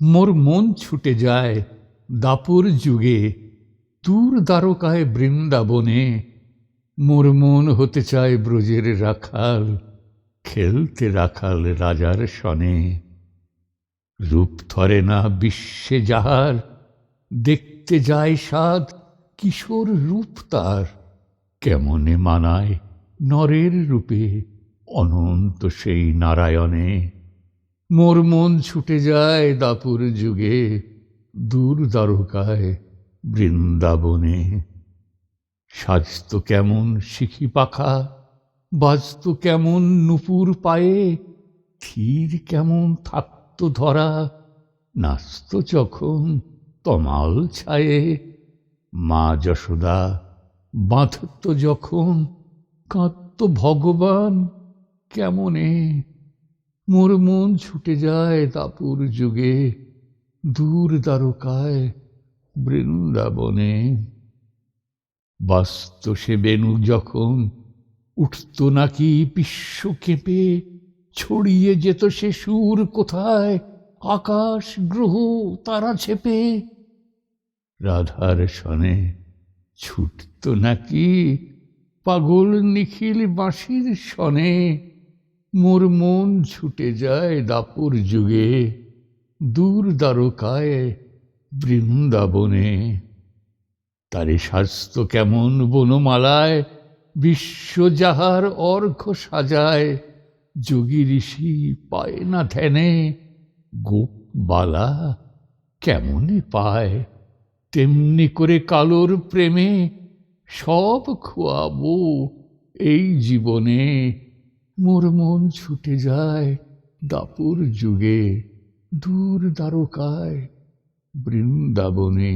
মোর মন ছুটে যায় দাপুর যুগে। দূর দ্বারকায় বৃন্দাবনে মোর মন হতে চায় ব্রজের রাখাল, খেলতে রাখাল রাজার সনে। রূপ ধরে না বিশ্বে যাহার, দেখতে যায় সাদ কিশোর রূপ তার। কেমনে মানায় নরের রূপে অনন্ত সেই নারায়ণে? মোর মন ছুটে যায় দাপুর যুগে, দূর দ্বারকায় বৃন্দাবনে। সাজত কেমন শিখি পাখা, বাজত কেমন নুপুর পায়ে ধীর কেমন থাকত ধরা, নাচত যখন তমাল ছায়ে। মা যশোদা বাঁধত যখন, কাঁদত ভগবান কেমনে মোর মন ছুটে যায় দাপুর যুগে, দূর দ্বারকায় বৃন্দাবনে। বাস্ত সে বেনু যখন উঠত নাকি বিশ্ব কেঁপে, ছড়িয়ে যেত সে সুর কোথায়, আকাশ গ্রহ তারা ছেপে। রাধার সনে ছুটত নাকি পাগল নিখিল বাঁশির সনে মোর মন ছুটে যায় দাপুর যুগে, দূর দ্বারকায় বৃন্দাবনে। তারে স্বাস্থ্য কেমন বনমালায়, বিশ্ব যাহার অর্ঘ সাজায়, যোগী ঋষি পায় না ধ্যানে, গোপ বালা কেমনে পায়? তেমনি করে কালোর প্রেমে সব খোয়াবো এই জীবনে। মোর মন ছুটে যায় দাপুর যুগে দূর দ্বারকায় বৃন্দাবনে।